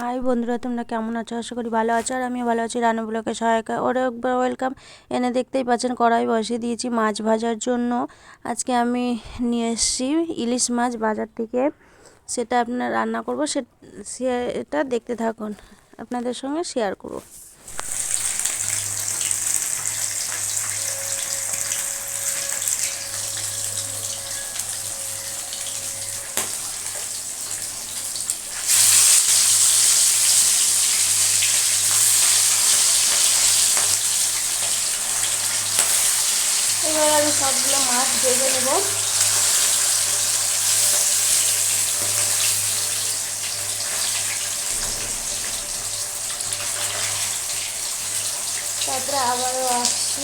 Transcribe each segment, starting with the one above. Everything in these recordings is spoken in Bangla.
হাই বন্ধুরা, তোমরা কেমন আছো? আশা করি ভালো আছো, আর আমিও ভালো আছি। রানু ব্লকের সহায়িকা ওরা একবার ওয়েলকাম এনে দেখতেই পাচ্ছেন কড়াই বসিয়ে দিয়েছি মাছ ভাজার জন্য। আজকে আমি নিয়ে এসেছি ইলিশ মাছ বাজার থেকে। সেটা আপনার রান্না করব সেটা দেখতে থাকুন। আপনাদের সঙ্গে শেয়ার করব। এবার আমি সবগুলো মাছ ভেজে নেব। তারপরে আবারও আসছি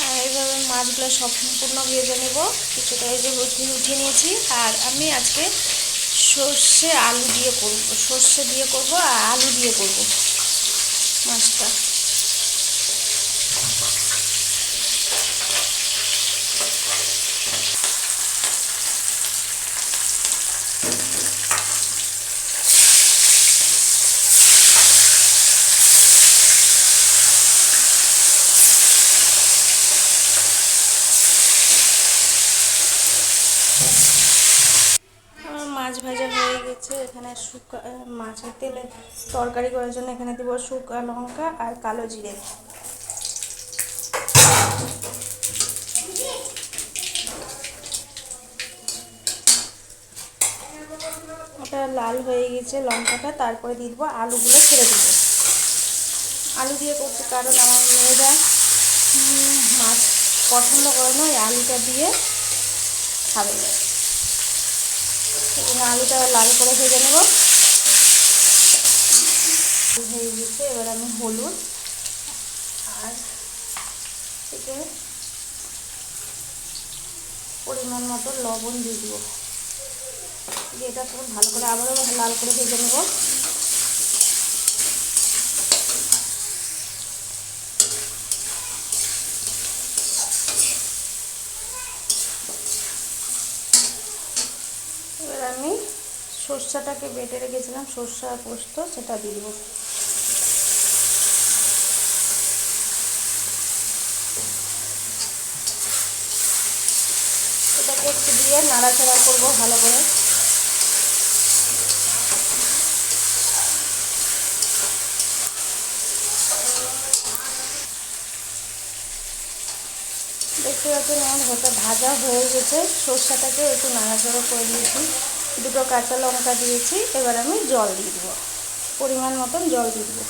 আর এইভাবে মাছগুলো সম্পূর্ণ ভেজে নেব। কিছুটা এই যে উঠিয়ে নিয়েছি। আর আমি আজকে সর্ষে আলু দিয়ে করব, সর্ষে দিয়ে করব আর আলু দিয়ে করব মাছটা আমার মাছ ভাজা হয়ে গেছে। এখানে শুকা মাছের তেলে তরকারি করার জন্য এখানে দেবো শুকা লঙ্কা আর কালো জিরে। ওটা লাল হয়ে গেছে লঙ্কাটা, তারপরে দিয়ে দেবো আলুগুলো ছেড়ে দেবো। আলু দিয়ে করতে কারণ আমার মেয়েরা মাছ পছন্দ করে না, ওই আলুটা দিয়ে খাবে। আলুটা লাল করে ভেজে নেব। হয়ে গেছে, এবার আমি হলুদ আর থেকে পরিমাণ মতো লবণ দিয়ে দেবো। দিয়ে এটা ভালো করে আবারও লাল করে ভেজে নেব এবার আমি সর্ষাটাকে বেটে রেখেছিলাম, সর্ষা আর পোস্ত সেটা দিয়ে দেবো। এটাকে একটু দিয়ে নাড়াচাড়া করব ভালো করে। দেখতে পাচ্ছেন আমার ভাজা হয়ে গেছে, সর্ষাটাকে একটু নাড়াচাড়া করে দিয়েছি। দুটো কাঁচা লঙ্কা দিয়েছি এবার আমি জল দিয়ে দেবো। পরিমাণ মতন জল দিয়ে দেবো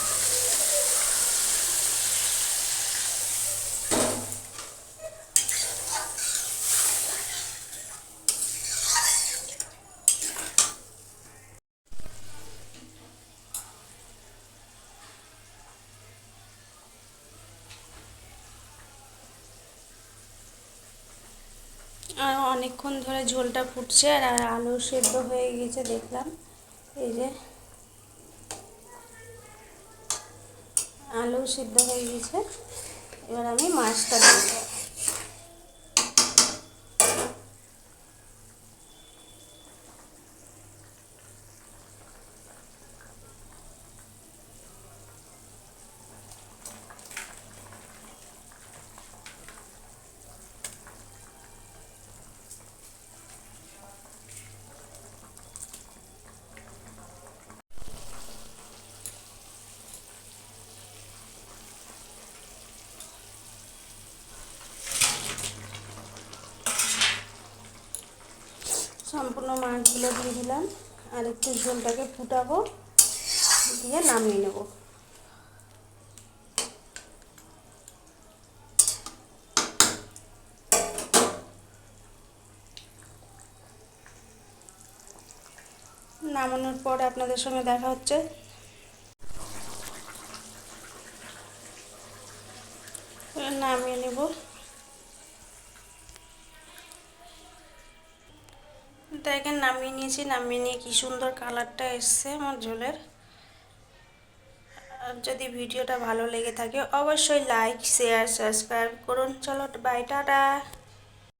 আর অনেকক্ষণ ধরে ঝোলটা ফুটছে আর আলু সেদ্ধ হয়ে গেছে, দেখলাম। এই যে আলু সিদ্ধ হয়ে গেছে। এবার আমি মাছটা দিয়ে সম্পূর্ণ মাছগুলো দিয়ে দিলাম। আর একটু ঝোলটাকে ফুটাবো, দিয়ে নামিয়ে নেব। নামানোর পর আপনাদের সঙ্গে দেখা হচ্ছে। নামিয়ে নেব। দেখেন নামিয়ে নিয়েছি, নামিয়ে নিয়ে কি সুন্দর কালারটা এসছে আমার ঝোলের। আর যদি ভিডিওটা ভালো লেগে থাকে, অবশ্যই লাইক শেয়ার সাবস্ক্রাইব করুন। চলো বাই টাটা।